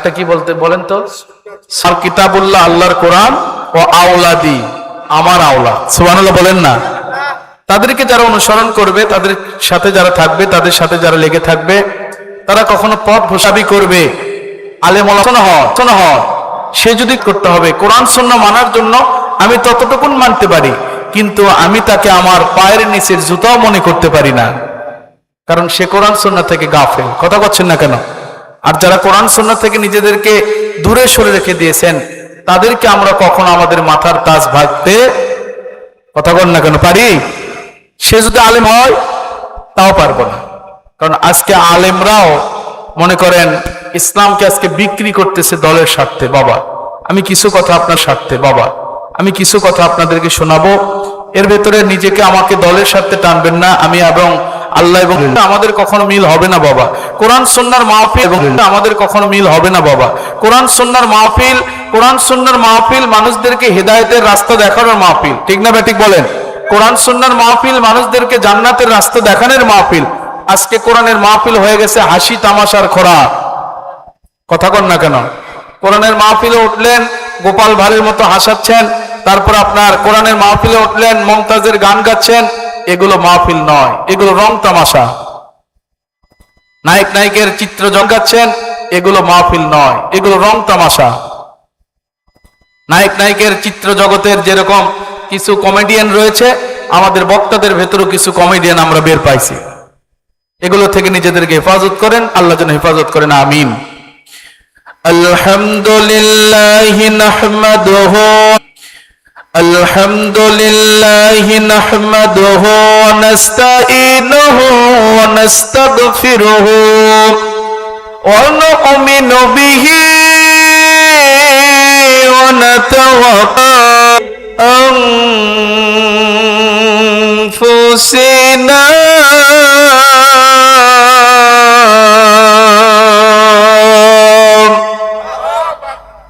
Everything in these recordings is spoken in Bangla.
চারটা কি বলতে, বলেন তো? সাল কিতাবুল্লাহ, আল্লাহর কোরআন ও আওলাদি, আমার আওলা সুবহানাল্লাহ বলেন না? তাদেরকে যারা অনুসরণ করবে, তাদের সাথে যারা থাকবে, তাদের সাথে যারা লেগে থাকবে, তারা কখনো পথ ভোসাবি করবে। আলেমন হয় সে যদি করতে হবে, কোরআন শূন্য মানার জন্য আমি ততটুকুন মানতে পারি, কিন্তু আমি তাকে আমার পায়ের নিচের জুতাও মনে করতে পারি না। কারণ সে কোরআন সন্না থেকে গাফেল। কথা বলছেন না কেন? আর যারা কোরআন সন্না থেকে নিজেদেরকে দূরে সরে রেখে দিয়েছেন, তাদেরকে আমরা কখনো আমাদের মাথার তাজ ভাগতে কথা বল না কেন পারি? সে যদি আলেম হয়, তাও পারব না। কারণ আজকে আলেমরাও মনে করেন ইসলামকে আজকে বিক্রি করতেছে দলের স্বার্থে। বাবা, আমি কিছু কথা আপনার স্বার্থে, বাবা, আমি কিছু কথা আপনাদেরকে শোনাবো। এর ভেতরে নিজেকে আমাকে দলের স্বার্থে টানবেন না। আমি এবং আল্লাহ এবং আমাদের কখনো মিল হবে না বাবা। কোরআন সন্ন্যার মাহফিল এবং আমাদের কখনো মিল হবে না বাবা। কোরআন সন্ন্যার মাহফিল, কোরআন সন্ন্যার মাহফিল মানুষদেরকে হেদায়েতের রাস্তা দেখানোর মাহফিল। ঠিক না ব্যাটিক বলেন? কোরআন সন্ন্যার মাহফিল মানুষদেরকে জান্নাতের রাস্তা দেখানোর মাহফিল। আজকে কোরআনের মাহফিল হয়ে গেছে হাসি, তামাশার খোরা। কথা কন না কেন? কোরআনের মাহফিলে উঠলেন, গোপাল ভাঁড়ের মতো হাসাচ্ছেন, তারপর আপনার কোরআনের মাহফিলে উঠলেন, মমতাজের গান গাচ্ছেন এগুলো মাহফিল নয়, এগুলো রং তামাশা। নায়ক, নায়িকের চিত্র জঙ্গাচ্ছেন এগুলো মাহফিল নয়, এগুলো রং তামাশা। নায়ক, নায়িকের চিত্র জগতের যেরকম কিছু কমেডিয়ান রয়েছে, আমাদের বক্তাদের ভেতরেও কিছু কমেডিয়ান আমরা বের পাইছি। এগুলো থেকে নিজেদেরকে হেফাজত করেন, আল্লাহ যেন হেফাজত করেন, আমিন। আলহামদুলিল্লাহ الحمد لله نحمده ونستعينه ونستغفره ونؤمن به ونتوكل أنفسنا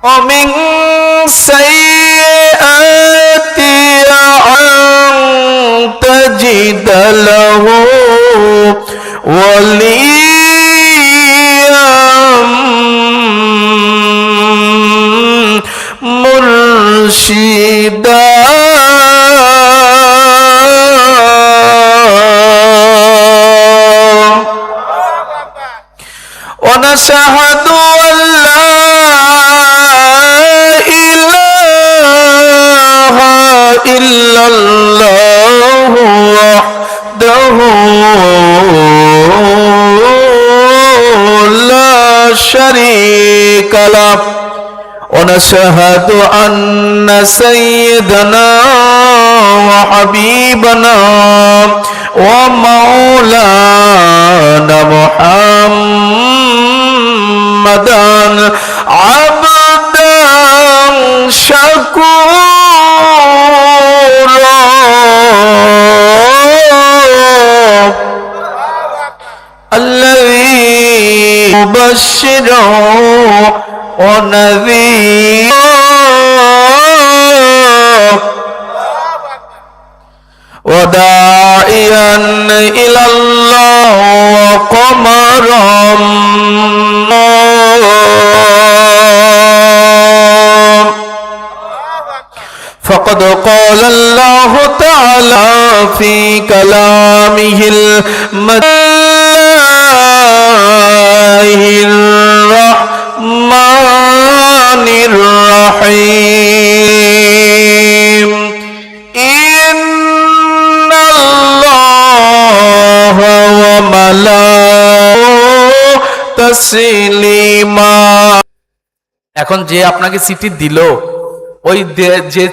ومن سيئات وليا مرشدا ونشهد أن لا إله إلا الله وحده شريك له ونشهد أن سيدنا وحبيبنا ومولانا محمدا عبدا شكورا الذي مبشر ونذير وداعيا إلى الله وقمرا فقد قال الله تعالى في كلامه المجيد তসলিমা এখন যে আপনাকে সিটি দিল ওই যে